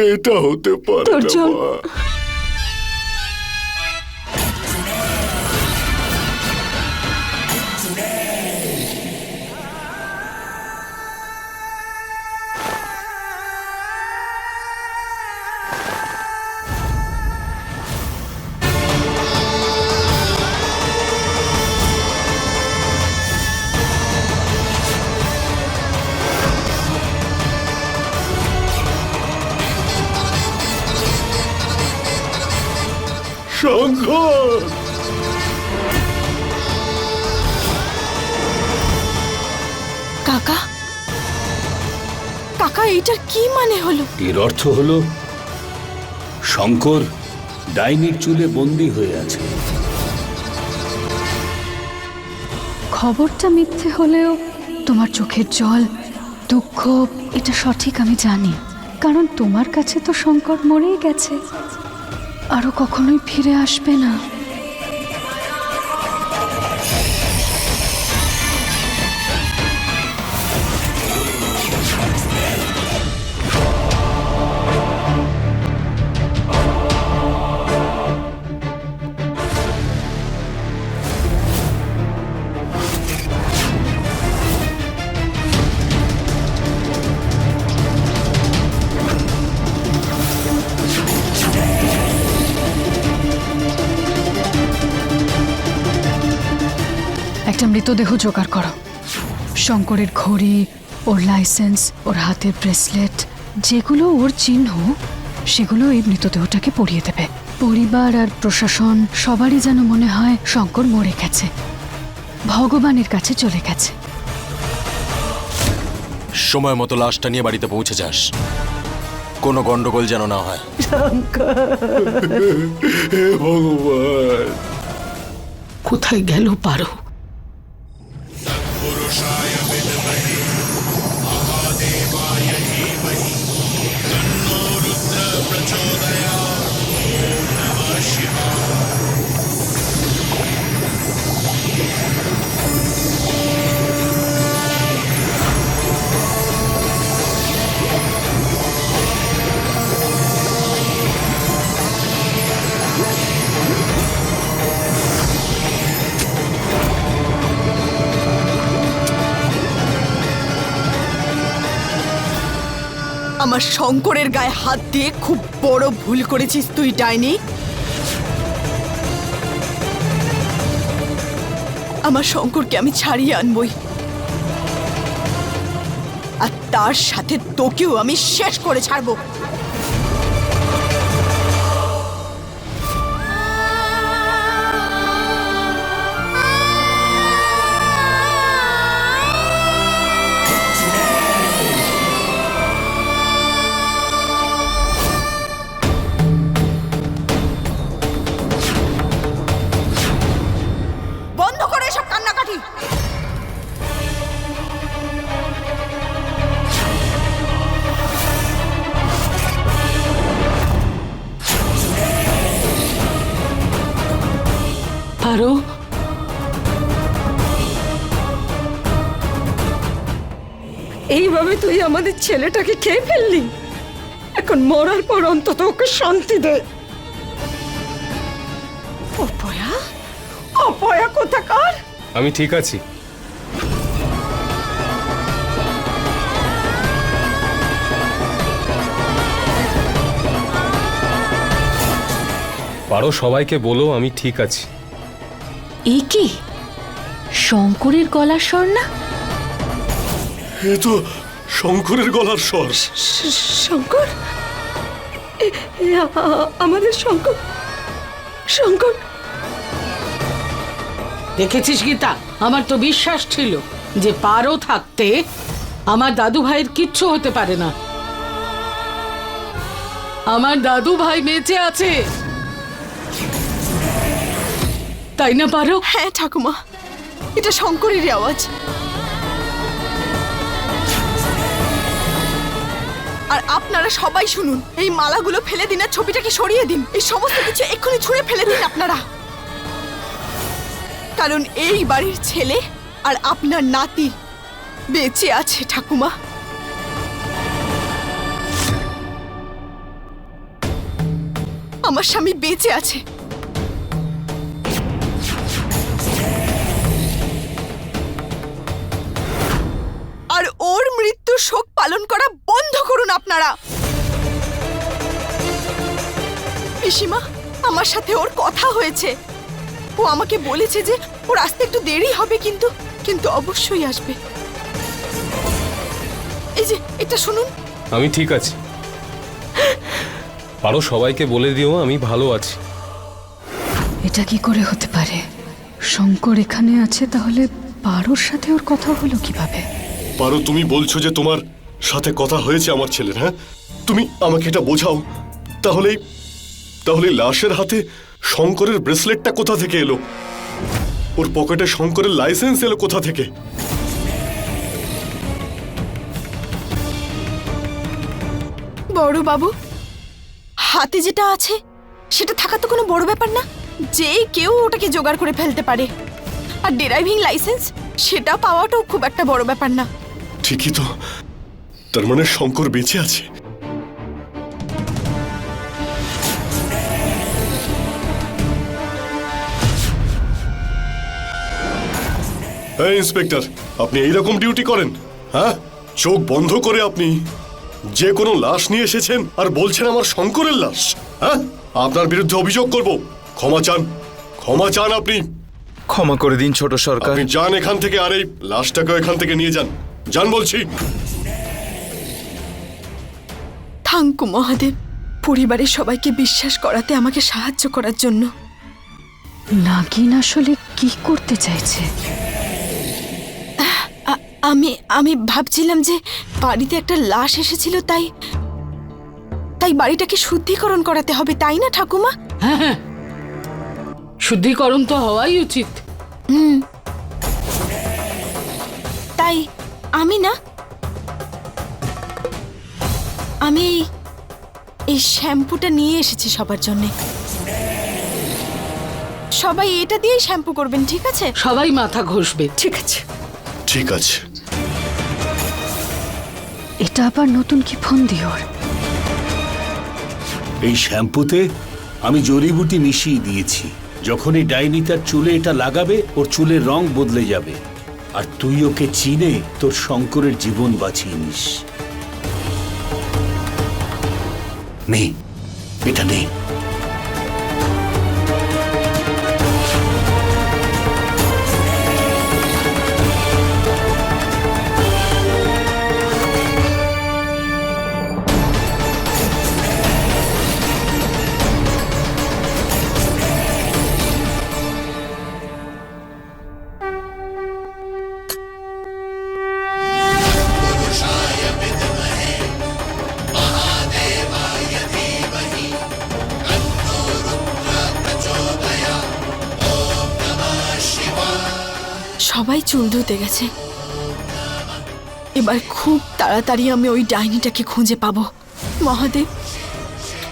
এটা হতে পারে তোর না, মা। শঙ্কর কাকা? কাকা এইটার কি মানে হলো? এর অর্থ হলো শঙ্কর ডাইনির চুলে বন্দী হয়ে আছে। খবরটা মিথ্যে হলেও তোমার চোখের জল দুঃখ এটা সঠিক আমি জানি। কারণ তোমার কাছে তো শঙ্কর মরেই গেছে। আরও কখনোই ফিরে আসবে না। মৃতদেহ জোগাড় করো। শঙ্করের ঘড়ি ওর লাইসেন্স ওর হাতের ব্রেসলেট যেগুলো ওর চিহ্ন সেগুলো এই মৃতদেহটাকে পরিয়ে দেবে। পরিবার আর প্রশাসন সবারই যেন মনে হয় শঙ্কর মরে গেছে। ভগবানের কাছে চলে গেছে। সময় মতো লাশটা নিয়ে বাড়িতে পৌঁছে যাস। কোনো গন্ডগোল যেন না হয়। ভগবান কোথায় গেল পারো? আমার শঙ্করের গায়ে হাত দিয়ে খুব বড় ভুল করেছিস তুই, ডাইনি। আমার শঙ্করকে আমি ছাড়িয়ে আনবই। আর তার সাথে তোকেও আমি শেষ করে ছাড়বো। তুই আমাদের ছেলেটাকে খেয়ে ফেললি? এখন মরার পর অন্তত ওকে শান্তি দে। অপয়া? অপয়া কোথাকার? আমি ঠিক আছি। পারো সবাইকে বলো আমি ঠিক আছি। এই কি? শঙ্করের গলার স্বর না? এ তো শঙ্করের গলার স্বর। শঙ্কর? আমাদের শঙ্কর। শঙ্কর? দেখেছিস গীতা? আমার তো বিশ্বাস ছিল যে পারো থাকতে আমার দাদু ভাইয়ের কিচ্ছু হতে পারে না। আমার দাদু ভাই বেঁচে আছে। তাই না পারো? হ্যাঁ ঠাকুমা। এটা শঙ্করেরই আওয়াজ। আর আপনারা সবাই শুনুন, এই মালাগুলো ফেলে দিন আর ছবিটাকে সরিয়ে দিন। এই সমস্ত কিছু এক্ষুনি ছুঁড়ে ফেলে দিন আপনারা। কারণ এই বাড়ির ছেলে আর আপনার নাতি বেঁচে আছে, ঠাকুমা। আমার স্বামী বেঁচে আছে। আর ওর মৃত্যুর শোক পালন করা আপনারা। পিসিমা আমার সাথে ওর কথা হয়েছে। ও আমাকে বলেছে যে ওর আসতে একটু দেরি হবে কিন্তু কিন্তু অবশ্যই আসবে। এই যে এটা শুনুন। আমি ঠিক আছি। পারো সবাইকে বলে দিও আমি ভালো আছি। এটা কি করে হতে পারে? শঙ্কর এখানে আছে তাহলে পারোর সাথে ওর কথা হলো কীভাবে? পারো তুমি বলছো যে তোমার সাথে কথা হয়েছে আমার ছেলের হ্যাঁ? তুমি আমাকে এটা বোঝাও। তাহলে তাহলে লাশের হাতে শঙ্করের ব্রেসলেটটা কোথা থেকে এলো? ওর পকেটে শঙ্করের লাইসেন্স এলো কোথা থেকে? বড় বাবু হাতে যেটা আছে সেটা থাকা তো কোনো বড় ব্যাপার না। যে কেউ ওটাকে জোগাড় করে ফেলতে পারে। আর ড্রাইভিং লাইসেন্স সেটা পাওয়াটাও খুব একটা বড় ব্যাপার না। ঠিকই তো। তার মানে শঙ্কর বেঁচে আছে। ইন্সপেক্টর আপনি এইরকম ডিউটি করেন হ্যাঁ? চোখ বন্ধ করে আপনি যে কোনো লাশ নিয়ে এসেছেন আর বলছেন আমার শঙ্করের লাশ হ্যাঁ? আপনার বিরুদ্ধে অভিযোগ করব। ক্ষমা চান ক্ষমা চান আপনি। ক্ষমা করে দিন ছোট সরকার। আপনি যান এখান থেকে আর এই লাশটাকে এখান থেকে নিয়ে যান। যান বলছি। থাঙ্কু মহাদেব পরিবারের সবাইকে বিশ্বাস করাতে আমাকে সাহায্য করার জন্য। নাগিন আসলে কি করতে চাইছে? আমি আমি ভাবছিলাম যে বাড়িতে একটা লাশ এসেছিল তাই তাই বাড়িটাকে শুদ্ধিকরণ করাতে হবে তাই না ঠাকুমা? হ্যাঁ হ্যাঁ। শুদ্ধিকরণ তো হওয়াই উচিত। হুম। তাই আমি না আমি এই- শ্যাম্পুটা নিয়ে এসেছি সবার জন্য। সবাই এটা দিয়েই শ্যাম্পু করবেন ঠিক আছে? সবাই মাথা ঘষবে ঠিক আছে। ঠিক আছে। এটা আবার নতুন কি ফোন দিওর এই শ্যাম্পুতে আমি জড়িবুটি মিশিয়ে দিয়েছি। যখন এই ডাইনি তার চুলে এটা লাগাবে ওর চুলের রং বদলে যাবে। আর তুই ওকে চিনে তোর শঙ্করের জীবন বাঁচিয়ে নিস। নে এটা নে সবাই চুল ধুতে গেছে। এবার খুব তাড়াতাড়ি আমি ওই ডাইনিটাকে খুঁজে পাবো। মহাদেব,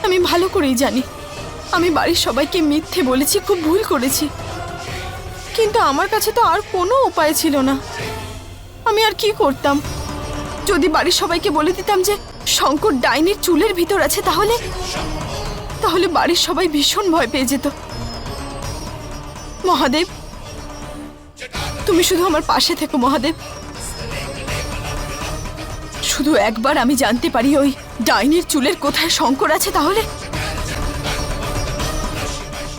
আমি ভালো করেই জানি। আমি বাড়ির সবাইকে মিথ্যে বলেছি, খুব ভুল করেছি। কিন্তু আমার কাছে তো আর কোনো উপায় ছিল না। আমি আর কি করতাম? যদি বাড়ির সবাইকে বলে দিতাম যে শঙ্কর ডাইনির চুলের ভিতর আছে তাহলে? তাহলে বাড়ির সবাই ভীষণ ভয় পেয়ে যেত। মহাদেব তুমি শুধু আমার পাশে থেকো, মহাদেব। শুধু একবার আমি জানতে পারি ওই ডাইনির চুলের কোথায় শঙ্কর আছে তাহলে?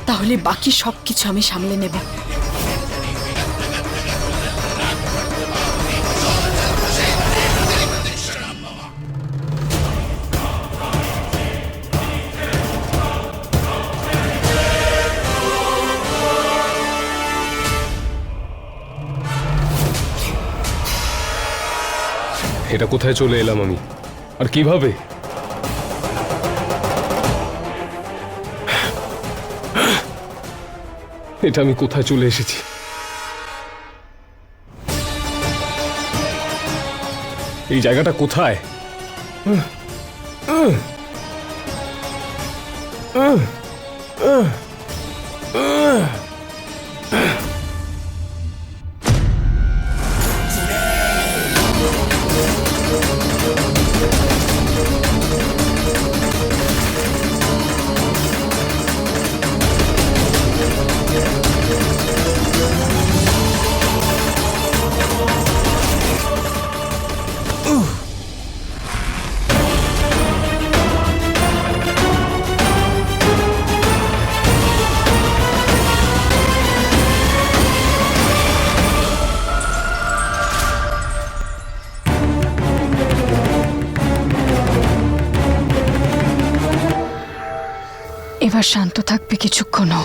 তাহলে বাকি সব কিছু আমি সামলে নেব। এটা কোথায় চলে এলাম আমি? আর কীভাবে? এটা আমি কোথায় চলে এসেছি? এই জায়গাটা কোথায়? হুম হুম হুম আর শান্ত থাকবে কিছুক্ষণও।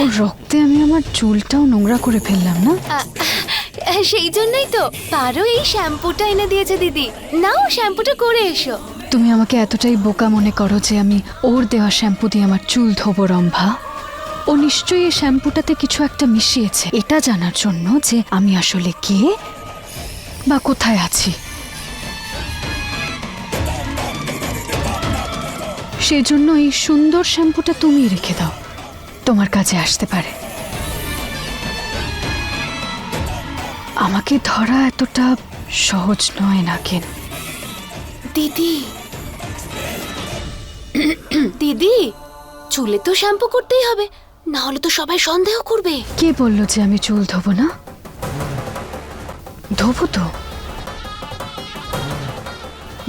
ওর রক্তে আমি আমার চুলটাও নোংরা করে ফেললাম না? সেই জন্যই তো। পারো এই শ্যাম্পুটা এনে দিয়েছে দিদি। নাও শ্যাম্পুটা করে এসো। তুমি আমাকে এতটাই বোকা মনে করো যে আমি ওর দেওয়া শ্যাম্পু দিয়ে আমার চুল ধোবো রম্ভা। ও নিশ্চয়ই এই শ্যাম্পুটাতে কিছু একটা মিশিয়েছে। এটা জানার জন্য যে আমি আসলে কে বা কোথায় আছি। সেজন্য এই সুন্দর শ্যাম্পুটা তুমি রেখে দাও। তোমার কাছে আসতে পারে। আমাকে ধরা এতটা সহজ নয় নাকিন দিদি। দিদি চুলে তো শ্যাম্পু করতেই হবে না হলে তো সবাই সন্দেহ করবে। কে বলল যে আমি চুল ধোবো না? ধোবো তো।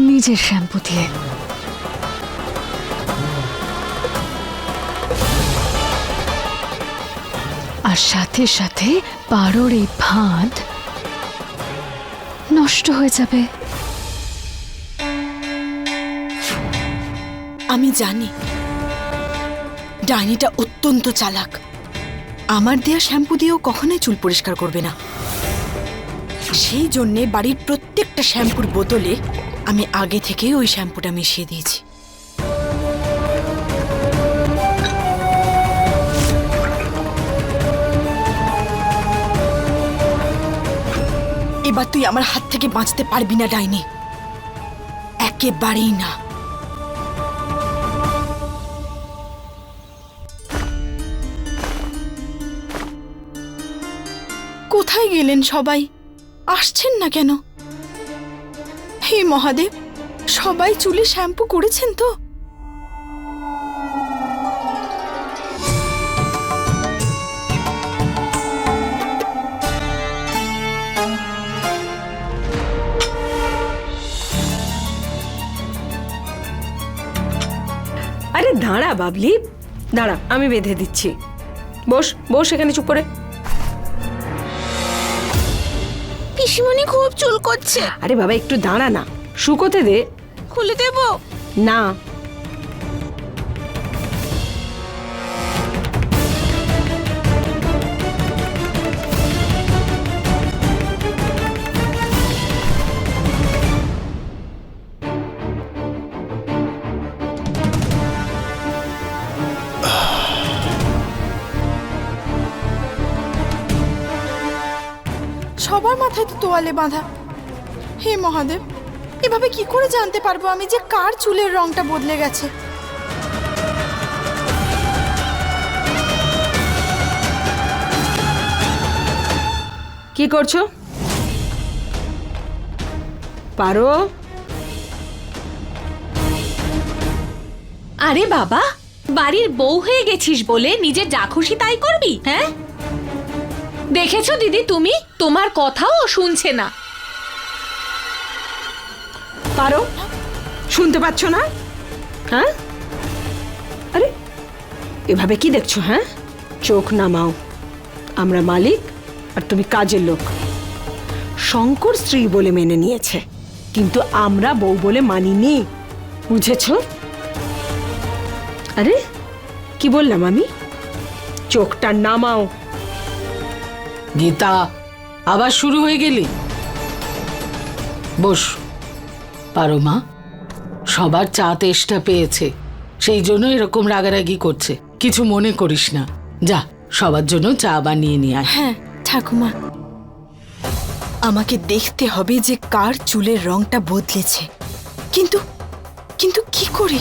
নিজের শ্যাম্পু দিয়ে। আর সাথে সাথে পারোর এই ফাঁদ নষ্ট হয়ে যাবে। আমি জানি, ডাইনিটা অত্যন্ত চালাক। আমার দেয়া শ্যাম্পু দিয়েও কখনোই চুল পরিষ্কার করবে না। সেই জন্যে বাড়ির প্রত্যেকটা শ্যাম্পুর বোতলে আমি আগে থেকেই ওই শ্যাম্পুটা মিশিয়ে দিয়েছি। এবার তুই আমার হাত থেকে বাঁচতে পারবি না, ডাইনি। একেবারেই না। কোথায় গেলেন সবাই? আসছেন না কেন? হে মহাদেব, সবাই চুলে শ্যাম্পু করেছেন তো? বাবলি। দাঁড়া আমি বেঁধে দিচ্ছি। বস বস এখানে চুপ করে। পিসিমণি খুব চুল করছে। আরে বাবা একটু দাঁড়া না। শুকোতে দে। খুলে দেব? না। মাথায় তো তোয়ালে বাঁধা। হে মহাদেব এভাবে কি করে জানতে পারব আমি যে কার চুলের রংটা বদলে গেছে? কি করছ? পারো? আরে বাবা বাড়ির বউ হয়ে গেছিস বলে নিজে যা খুশি তাই করবি হ্যাঁ? দেখেছ দিদি তুমি? তোমার কথাও শুনছে না। পারো? শুনতে পাচ্ছ না? হ্যাঁ? আরে, এভাবে কি দেখছ হ্যাঁ? চোখ নামাও। আমরা মালিক আর তুমি কাজের লোক। শঙ্কর স্ত্রী বলে মেনে নিয়েছে, কিন্তু আমরা বউ বলে মানিনি। বুঝেছ? আরে, কি বললাম আমি? চোখটা নামাও। গীতা, আবার শুরু হয়ে গেলি? বস, পারো মা, সবার চা তেষ্টা পেয়েছে, সেই জন্য এরকম রাগারাগি করছে, কিছু মনে করিস না। যা, সবার জন্য চা বানিয়ে নিয়ে আয়। হ্যাঁ ঠাকুমা। আমাকে দেখতে হবে যে কার চুলের রংটা বদলেছে। কিন্তু কিন্তু কি করে?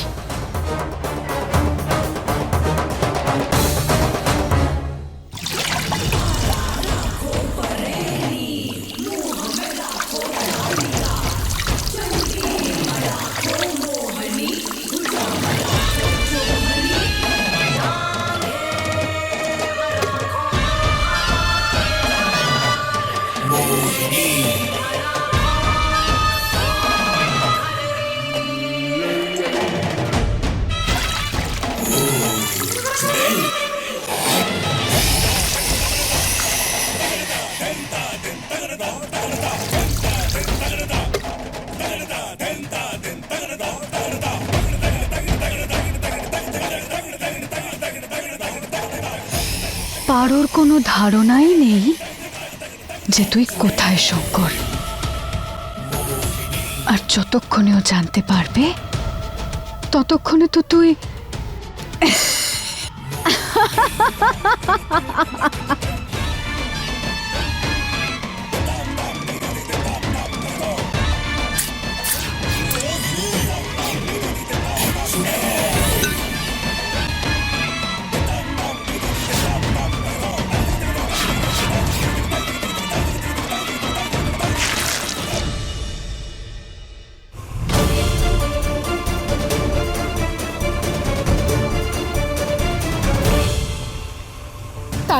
পারোর কোনো ধারণাই নেই যে তুই কোথায় শঙ্কর? আর যতক্ষণে ও জানতে পারবে ততক্ষণে তো তুই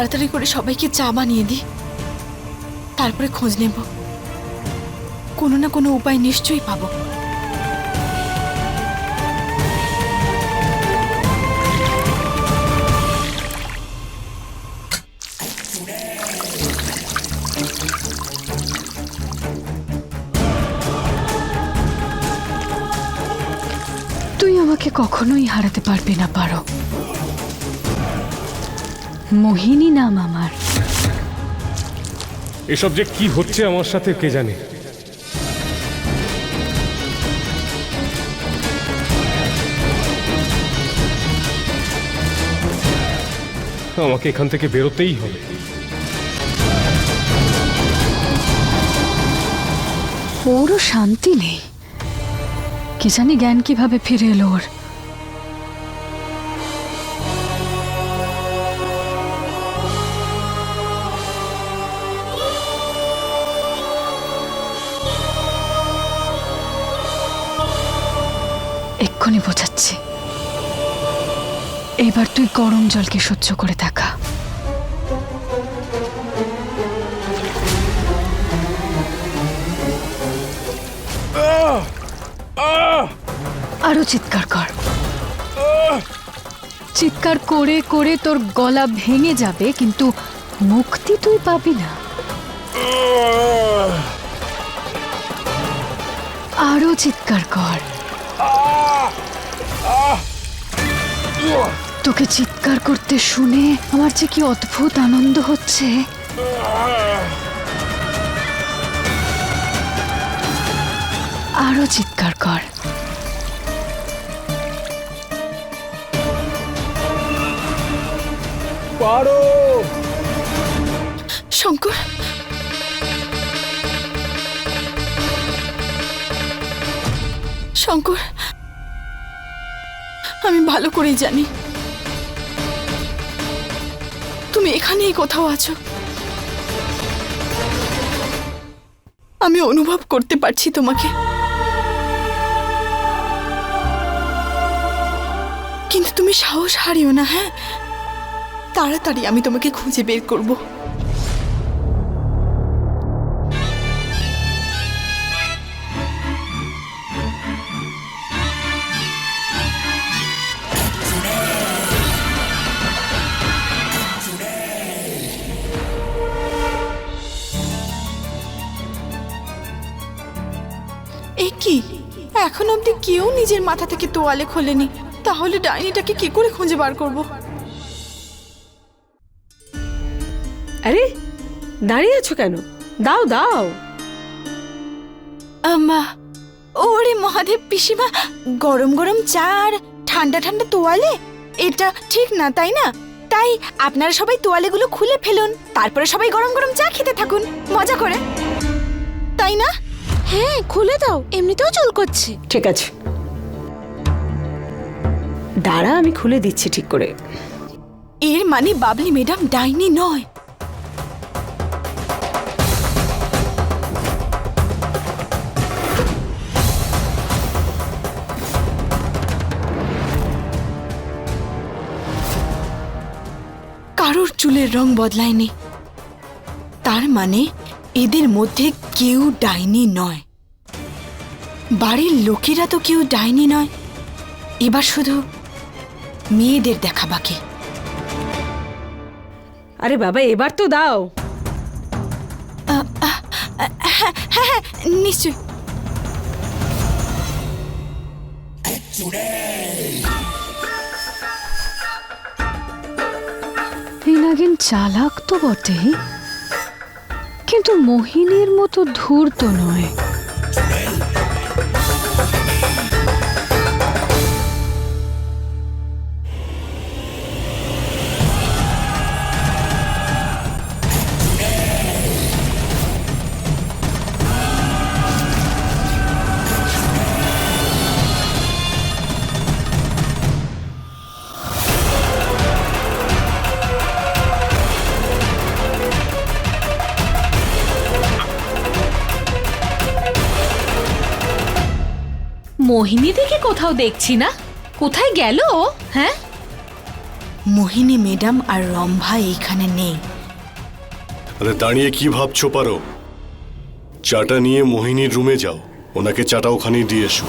তাড়াতাড়ি করে সবাইকে চা বানিয়ে দিই তারপরে খোঁজ নেব। কোনো না কোনো উপায় নিশ্চয়ই পাবো। তুই আমাকে কখনোই হারাতে পারবি না, পারো। মোহিনী নাম আমার। এসব যে কি হচ্ছে আমার সাথে কে জানে? আমাকে এখান থেকে বেরোতেই হবে। ওরও শান্তি নেই। কি জানি জ্ঞান কীভাবে ফিরে এলো ওর। এবার তুই গরম জলকে সহ্য করে দেখা। আরও চিৎকার কর। চিৎকার করে করে তোর গলা ভেঙে যাবে, কিন্তু মুক্তি তুই পাবি না। আরও চিৎকার কর। তোকে চিৎকার করতে শুনে আমার যে কি অদ্ভুত আনন্দ হচ্ছে। আরও চিৎকার কর। শঙ্কর। শঙ্কর আমি ভালো করেই জানি। তুমি এখানেই কোথাও আছো। আমি অনুভব করতে পারছি তোমাকে। কিন্তু তুমি সাহস হারিও না হ্যাঁ? তাড়াতাড়ি আমি তোমাকে খুঁজে বের করব। কেউ নিজের মাথা থেকে তোয়ালে খোলেনি। তাহলে ডাইনিটাকে কি করে খুঁজে বার করব? আরে দাঁড়িয়ে আছো কেন? দাও দাও। আম্মা ওরে মহাদেব পিসিমা গরম গরম চা আর ঠান্ডা ঠান্ডা তোয়ালে? এটা ঠিক না তাই না? তাই আপনারা সবাই তোয়ালেগুলো খুলে ফেলুন তারপরে সবাই গরম গরম চা খেতে থাকুন। মজা করে। তাই না? হ্যাঁ খুলে দাও এমনিতেও চুল করছে। ঠিক আছে। দাঁড়া, আমি খুলে দিচ্ছি ঠিক করে। এর মানে বাবলি ম্যাডাম ডাইনি নয়। কারোর চুলের রং বদলায়নি। তার মানে এদের মধ্যে কেউ ডাইনি নয়। বাড়ির লোকেরা তো কেউ ডাইনি নয়। এবার শুধু মেয়েদের দেখা বাকি। আরে বাবা এবার তো দাও। হ্যাঁ হ্যাঁ এই নাগিন চালাক তো বটেই কিন্তু মোহিনীর মতো ধূর্ত নয়। মোহিনী দিকে কোথাও দেখছি না। কোথায় গেল ও? হ্যাঁ? মোহিনী ম্যাডাম আর রম্ভা এইখানে নেই। আরে দাঁড়িয়ে কি ভাবছ পারো? চাটা নিয়ে মোহিনীর রুমে যাও। ওনাকে চাটা ওখানেই দিয়ে এসো।